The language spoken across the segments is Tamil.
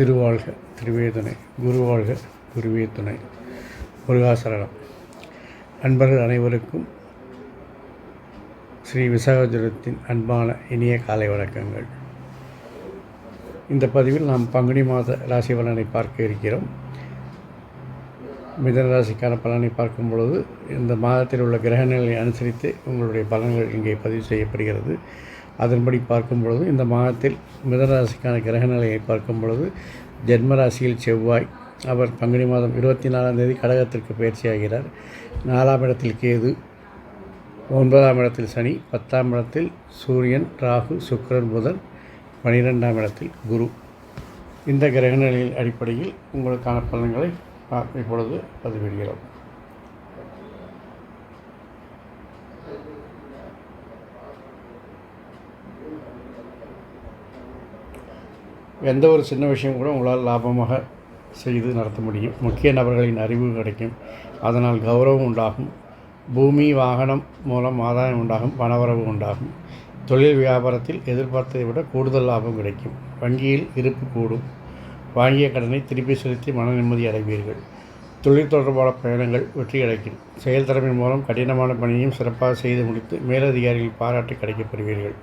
திருவாழ்க திருவேதுணை குருவாழ்க குருவே துணை முருகாசரணம். அன்பர்கள் அனைவருக்கும் ஸ்ரீ விசாகஜலத்தின் அன்பான இனிய காலை வணக்கங்கள். இந்த பதிவில் நாம் பங்குனி மாத ராசி பலனை பார்க்க இருக்கிறோம். மிதன ராசிக்கான பலனை பார்க்கும் பொழுது இந்த மாதத்தில் உள்ள கிரகநிலை அனுசரித்து உங்களுடைய பலன்கள் இங்கே பதிவு செய்யப்படுகிறது. அதன்படி பார்க்கும் பொழுது இந்த மாதத்தில் மிதராசிக்கான ராசிக்கான கிரகநிலையை பார்க்கும் பொழுது ஜென்ம ராசியில் செவ்வாய் அவர் பங்குனி மாதம் இருபத்தி நாலாம் தேதி கடகத்திற்கு பயிற்சியாகிறார். நாலாம் இடத்தில் கேது ஒன்பதாம் இடத்தில் சனி பத்தாம் இடத்தில் சூரியன் ராகு சுக்கரன் புதன் பனிரெண்டாம் இடத்தில் குரு. இந்த கிரக நிலையின் அடிப்படையில் உங்களுக்கான பலன்களை இப்பொழுது பதிவிடுகிறோம். எந்த ஒரு சின்ன விஷயம் கூட உங்களால் லாபமாக செய்து நடத்த முடியும். முக்கிய நபர்களின் அறிவு கிடைக்கும். அதனால் கௌரவம் உண்டாகும். பூமி வாகனம் மூலம் ஆதாயம் உண்டாகும். பணவரவு உண்டாகும். தொழில் வியாபாரத்தில் எதிர்பார்த்ததை விட கூடுதல் லாபம் கிடைக்கும். வங்கியில் இருப்பு கூடும். வாங்கிய கடனை திருப்பி செலுத்தி மன நிம்மதி அடைவீர்கள். தொழில் தொடர்பான பயணங்கள் வெற்றி கிடைக்கும் செயல் திறமை மூலம் கடினமான பணியையும் சிறப்பாக செய்து முடித்து மேலதிகாரிகள் பாராட்டு கிடைக்கப் பெறுவீர்கள்.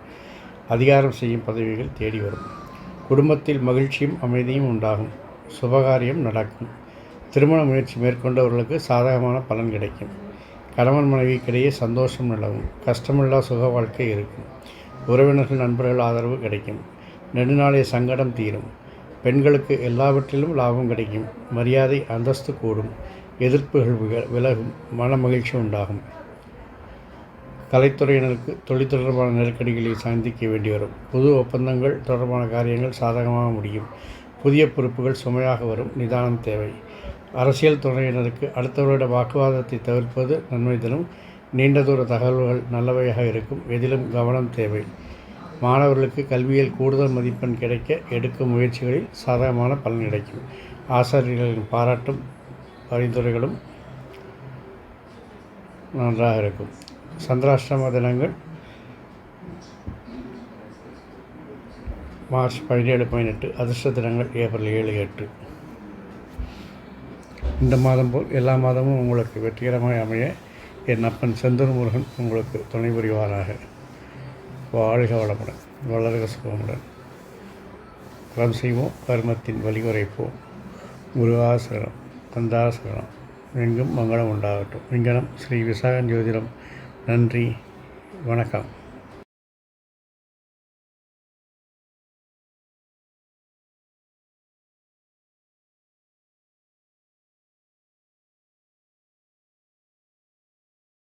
அதிகாரம் செய்யும் பதவிகள் தேடி வரும். குடும்பத்தில் மகிழ்ச்சியும் அமைதியும் உண்டாகும். சுபகாரியம் நடக்கும். திருமண முயற்சி மேற்கொண்டவர்களுக்கு சாதகமான பலன் கிடைக்கும். கணவன் மனைவிக்கிடையே சந்தோஷம் நிலவும். கஷ்டமில்லா சுக வாழ்க்கை இருக்கும். உறவினர்கள் நண்பர்கள் ஆதரவு கிடைக்கும். நெடுநாளைய சங்கடம் தீரும். பெண்களுக்கு எல்லாவற்றிலும் லாபம் கிடைக்கும். மரியாதை அந்தஸ்து கூடும். எதிர்ப்புகள் விலகும். மன மகிழ்ச்சி உண்டாகும். கலைத்துறையினருக்கு தொழில் தொடர்பான நெருக்கடிகளை சந்திக்க வேண்டி வரும். புது ஒப்பந்தங்கள் தொடர்பான காரியங்கள் சாதகமாக முடியும். புதிய பொறுப்புகள் சுமையாக வரும். நிதானம் தேவை. அரசியல் துறையினருக்கு அடுத்தவருடைய வாக்குவாதத்தை தவிர்ப்பது நன்மை தரும். நீண்ட தூர தகவல்கள் நல்லவையாக இருக்கும். எதிலும் கவனம் தேவை. மாணவர்களுக்கு கல்வியில் கூடுதல் மதிப்பெண் கிடைக்க எடுக்கும் முயற்சிகளில் சாதகமான பலன் கிடைக்கும். ஆசிரியர்களின் பாராட்டும் பரிந்துரைகளும் நன்றாக இருக்கும். சந்திராஷ்டம தினங்கள். மார்ச் பதினேழு பதினெட்டு அதிர்ஷ்ட தினங்கள் ஏப்ரல் ஏழு எட்டு. இந்த மாதம் போல் எல்லா மாதமும் உங்களுக்கு வெற்றிகரமாக அமைய என் அப்பன் செந்தூர் முருகன் உங்களுக்கு துணை புரிவாராக வாழ்க வளமுடன் வளர்க சுகமுடன். களம் செய்வோம் கர்மத்தின் வழிகுறைப்போம். முருகாசரணம் கந்தாசரணம் எங்கும் மங்களம் உண்டாகட்டும். இங்கனம் ஸ்ரீ விசாகன் ஜோதிடம் நன்றி. வணக்கம்.